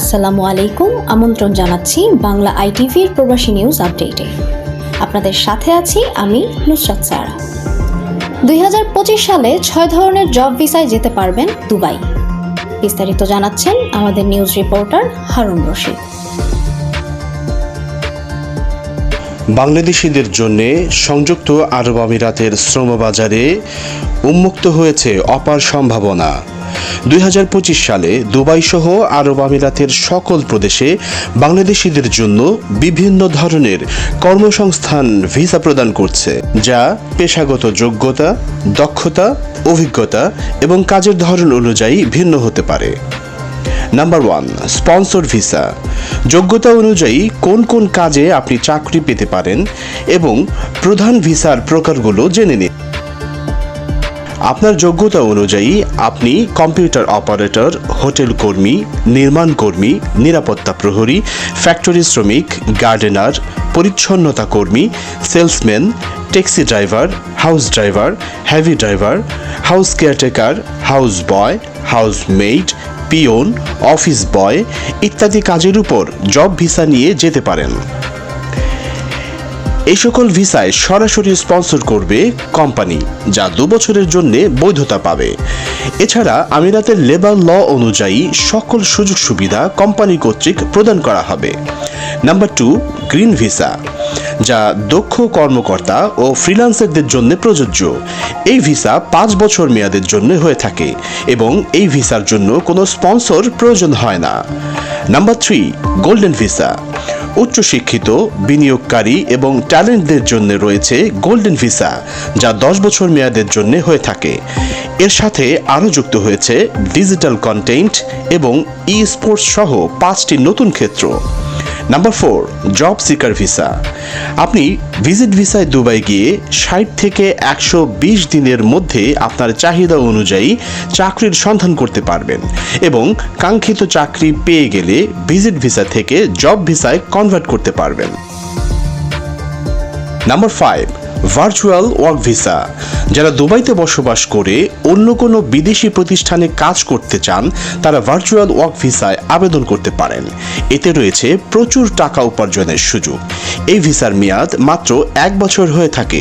আসসালামু আলাইকুম। আমন্ত্রণ জানাচ্ছি বাংলা আইটিভির প্রবাসী নিউজ আপডেটে। আপনাদের সাথে আছি আমি নুসরাত সারা। দুই হাজার পঁচিশ সালে ছয় ধরনের জব ভিসায় যেতে পারবেন দুবাই। বিস্তারিত জানাচ্ছেন আমাদের নিউজ রিপোর্টার হারুন রশিদ। বাংলাদেশিদের জন্য সংযুক্ত আরব আমিরাতের শ্রমবাজারে উন্মুক্ত হয়েছে অপার সম্ভাবনা। দুই হাজার পঁচিশ সালে দুবাই সহ আরব আমিরাতের সকল প্রদেশে বাংলাদেশিদের জন্য বিভিন্ন ধরনের কর্মসংস্থান ভিসা প্রদান করছে, যা পেশাগত যোগ্যতা, দক্ষতা, অভিজ্ঞতা এবং কাজের ধরন অনুযায়ী ভিন্ন হতে পারে। নাম্বার ওয়ান স্পন্সর ভিসা যোগ্যতা অনুযায়ী কোন কোন কাজে আপনি চাকরি পেতে পারেন এবং প্রধান ভিসার প্রকারগুলো জেনে নিন। আপনার যোগ্যতা অনুযায়ী আপনি কম্পিউটার অপারেটর, হোটেল কর্মী, নির্মাণ কর্মী, নিরাপত্তা প্রহরী, ফ্যাক্টরি শ্রমিক, গার্ডেনার, পরিচ্ছন্নতা কর্মী, salesman, taxi driver, house driver, heavy driver, house caretaker, house boy, house maid peon, office boy ইত্যাদি কাজের উপর জব ভিসা নিয়ে যেতে পারেন। এই সকল ভিসায় সরাসরি স্পন্সর করবে কোম্পানি, যা দু বছরের জন্য বৈধতা পাবে। এছাড়া আমিরাতের লেবার ল অনুযায়ী সকল সুযোগ সুবিধা কোম্পানি কর্তৃক প্রদান করা হবে। Number two, green visa. যা দক্ষ কর্মকর্তা ও ফ্রিল্যান্সারদের জন্য প্রযোজ্য। এই ভিসা পাঁচ বছর মেয়াদের জন্য হয়ে থাকে এবং এই ভিসার জন্য কোনো স্পন্সর প্রয়োজন হয় না। নাম্বার থ্রি গোল্ডেন ভিসা উচ্চশিক্ষিত, বিনিয়োগকারী এবং ট্যালেন্টদের জন্য রয়েছে গোল্ডেন ভিসা যা দশ বছর মেয়াদের জন্য হয়ে থাকে। এর সাথে আরও যুক্ত হয়েছে ডিজিটাল কন্টেন্ট এবং ই স্পোর্টস সহ পাঁচটি নতুন ক্ষেত্র। Number four job seeker visa আপনি ভিজিট ভিসায় দুবাই গিয়ে ষাট থেকে একশো বিশ দিনের মধ্যে আপনার চাহিদা অনুযায়ী চাকরির সন্ধান করতে পারবেন এবং কাঙ্ক্ষিত চাকরি পেয়ে গেলে ভিজিট ভিসা থেকে জব ভিসায় কনভার্ট করতে পারবেন। Number five virtual work visa, যারা দুবাইতে বসবাস করে অন্য কোনো বিদেশি প্রতিষ্ঠানে কাজ করতে চান, তারা ভার্চুয়াল ওয়ার্ক ভিসায় আবেদন করতে পারেন। এতে রয়েছে প্রচুর টাকা উপার্জনের সুযোগ। এই ভিসার মেয়াদ মাত্র এক বছর হয়ে থাকে।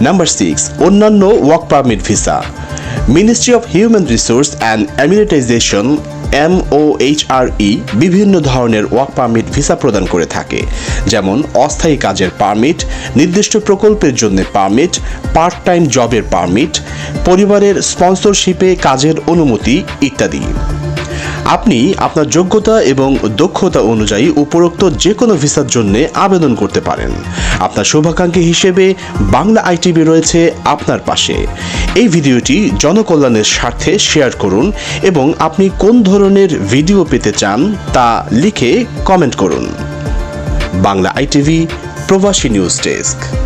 নাম্বার সিক্স, অন্যান্য work permit visa. Ministry of human resource and emiratisation MOHRE বিভিন্ন ধরনের ওয়ার্ক পারমিট ভিসা প্রদান করে থাকে। যেমন, অস্থায়ী কাজের পারমিট নির্দিষ্ট প্রকল্পের জন্য পারমিট পার্ট টাইম জবের পারমিট পরিবারের স্পন্সরশিপে কাজের অনুমতি ইত্যাদি। আপনি আপনার যোগ্যতা এবং দক্ষতা অনুযায়ী উপরোক্ত যে কোনো ভিসার জন্য আবেদন করতে পারেন। আপনার শুভাকাঙ্ক্ষী হিসেবে বাংলা আইটিভি রয়েছে আপনার পাশে। এই ভিডিওটি জনকল্যাণের স্বার্থে শেয়ার করুন এবং আপনি কোন ধরনের ভিডিও পেতে চান তা লিখে কমেন্ট করুন। বাংলা আইটিভি, প্রবাসী নিউজ ডেস্ক।